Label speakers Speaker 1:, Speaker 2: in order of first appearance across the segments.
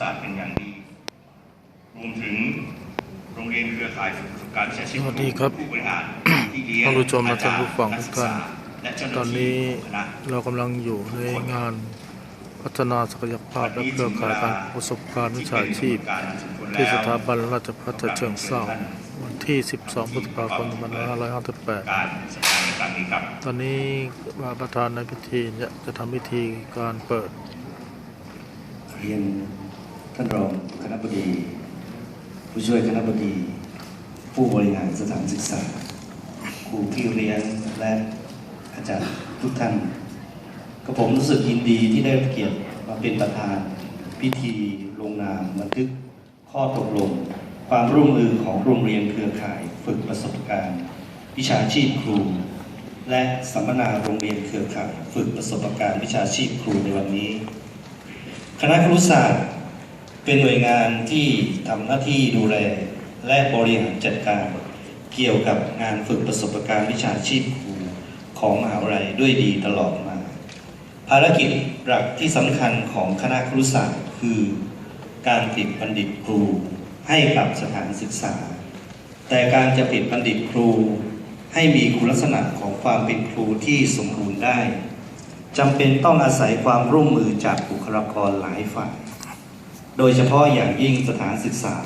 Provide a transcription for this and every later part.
Speaker 1: ศาสตร์เป็นอย่างดี รวมถึงโรงเรียนเครือข่ายฝึกประสบการณ์วิชาชีพ
Speaker 2: สวัสดีครับ
Speaker 1: ผู้บริหารที่เลี้ยง
Speaker 2: ท่านผู้ชมและท่านผู้ฟัง
Speaker 1: อา
Speaker 2: ทุ
Speaker 1: จาร
Speaker 2: ก
Speaker 1: ย์
Speaker 2: ท่าน
Speaker 1: และเจ้าห
Speaker 2: ตอ
Speaker 1: น้านที่
Speaker 2: นี้
Speaker 1: ของคณะ
Speaker 2: เรากำลังอยู่ในงานพัฒนาศักยภาพและเครือข่ายการประสบการณ์วิชาชีพ ที่สถาบันราชภัฏฉะเชิงเทราวันที่ 12 พฤษภาคม 2558
Speaker 1: การแสดงในครั้งนี้ครับ
Speaker 2: ตอนนี้ประธานในพิธีเนี่ยจะทำพิธีการเปิด
Speaker 3: เรียน ท่านรองคณะบดี ผู้ช่วยคณะบดี ผู้บริหารสถานศึกษา ครูที่เรียนและอาจารย์ทุกท่านก็ผมรู้สึกยินดีที่ได้เกียรติมาเป็นประธาน พิธีลงนามบันทึกข้อตกลง ความร่วมมือของโรงเรียนเครือข่ายฝึกประสบการณ์ วิชาชีพครู และสัมมนาโรงเรียนเครือข่าย ฝึกประสบการณ์วิชาชีพครูในวันนี้ คณะครุศาสตร์ เป็นหน่วยงานที่ทำหน้าที่ดูแลและบริหารจัดการ เกี่ยวกับงานฝึกประสบการณ์วิชาชีพครูของมหาวิทยาลัยด้วยดีตลอดมา ภารกิจหลักที่สำคัญของคณะครุศาสตร์คือ การผลิตบัณฑิตครูให้กับสถานศึกษา แต่การจะผลิตบัณฑิตครู ให้มีคุณลักษณะของความเป็นครูที่สมบูรณ์ได้จำเป็นต้องอาศัยความร่วมมือจากบุคลากรหลายฝ่าย โดยเฉพาะอย่างยิ่งสถานศึกษา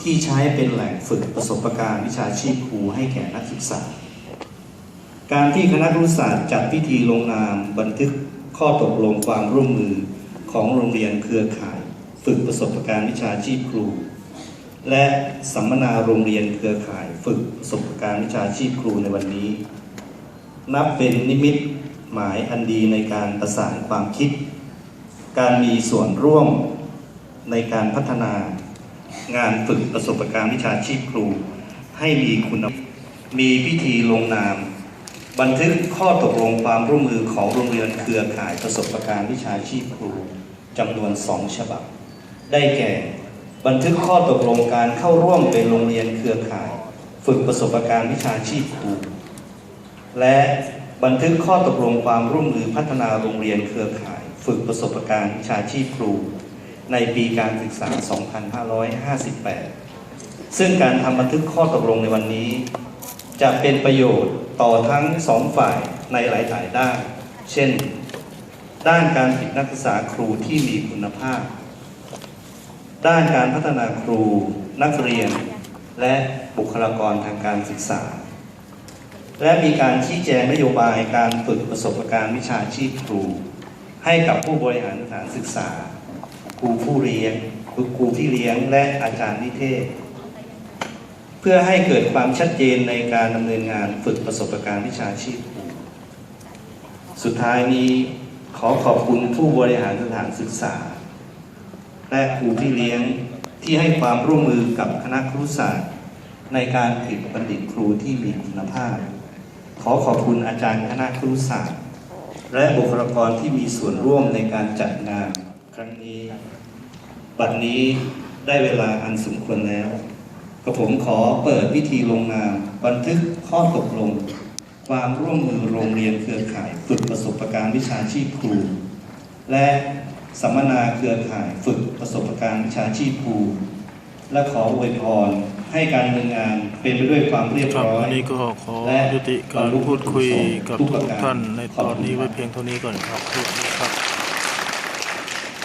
Speaker 3: ที่ใช้เป็นแหล่งฝึกประสบการณ์วิชาชีพครูให้แก่นักศึกษา การที่คณะครุศาสตร์จัดพิธีลงนามบันทึกข้อตกลงความร่วมมือของโรงเรียนเครือข่าย ฝึกประสบการณ์วิชาชีพครู และสัมมนาโรงเรียนเครือข่าย ฝึกประสบการณ์วิชาชีพครูในวันนี้ นับเป็นนิมิตหมายอันดีในการประสานความคิด การมีส่วนร่วม ในการพัฒนางานฝึกประสบการณ์วิชาชีพครู ให้มีคุณมีพิธีลงนาม บันทึกข้อตกลงความร่วมมือของโรงเรียนเครือข่ายประสบการณ์วิชาชีพครูจำนวนสองฉบับ ได้แก่ บันทึกข้อตกลงการเข้าร่วมเป็นโรงเรียนเครือข่าย ฝึกประสบการณ์วิชาชีพครู และบันทึกข้อตกลงความร่วมมือพัฒนาโรงเรียนเครือข่าย ฝึกประสบการณ์วิชาชีพครู ในปีการศึกษา 2558 ซึ่งการทำบันทึกข้อตกลงในวันนี้ จะเป็นประโยชน์ต่อทั้งสองฝ่ายในหลาย ๆ ด้าน เช่น ด้านการผลิตนักศึกษาครูที่มีคุณภาพ ด้านการพัฒนาครูนักเรียน และบุคลากรทางการศึกษา และมีการชี้แจงนโยบายการฝึกประสบการณ์วิชาชีพครู ให้กับผู้บริหารสถานศึกษา ครูผู้เรียนครูที่เลี้ยงและอาจารย์นิเทศ เพื่อให้เกิดความชัดเจนในการดำเนินงานฝึกประสบการณ์วิชาชีพครูสุดท้ายนี้ขอขอบคุณผู้บริหารสถานศึกษา และครูที่เลี้ยงที่ให้ความร่วมมือกับคณะครุศาสตร์ ในการผลิตบัณฑิตครูที่มีคุณภาพ ขอขอบคุณอาจารย์คณะครุศาสตร์ และบุคลากรที่มีส่วนร่วมในการจัดงาน ครั้งนี้ บัดนี้ได้เวลาอันสมควรแล้วกระผมขอเปิดพิธีลงนาม บันทึกข้อตกลง ความร่วมมือโรงเรียนเครือข่ายฝึกประสบการณ์วิชาชีพครู และสัมมนาเครือข่ายฝึกประสบการณ์วิชาชีพครู และขออวยพรให้การดำเนินงานเป็นไปด้วยความเรียบ
Speaker 2: ครับ
Speaker 3: ร้อย
Speaker 2: วันนี้ก็ขอยุติการพูดคุยกับทุกท่านในตอนนี้ไว้เพียงเท่านี้ก่อนครับครับ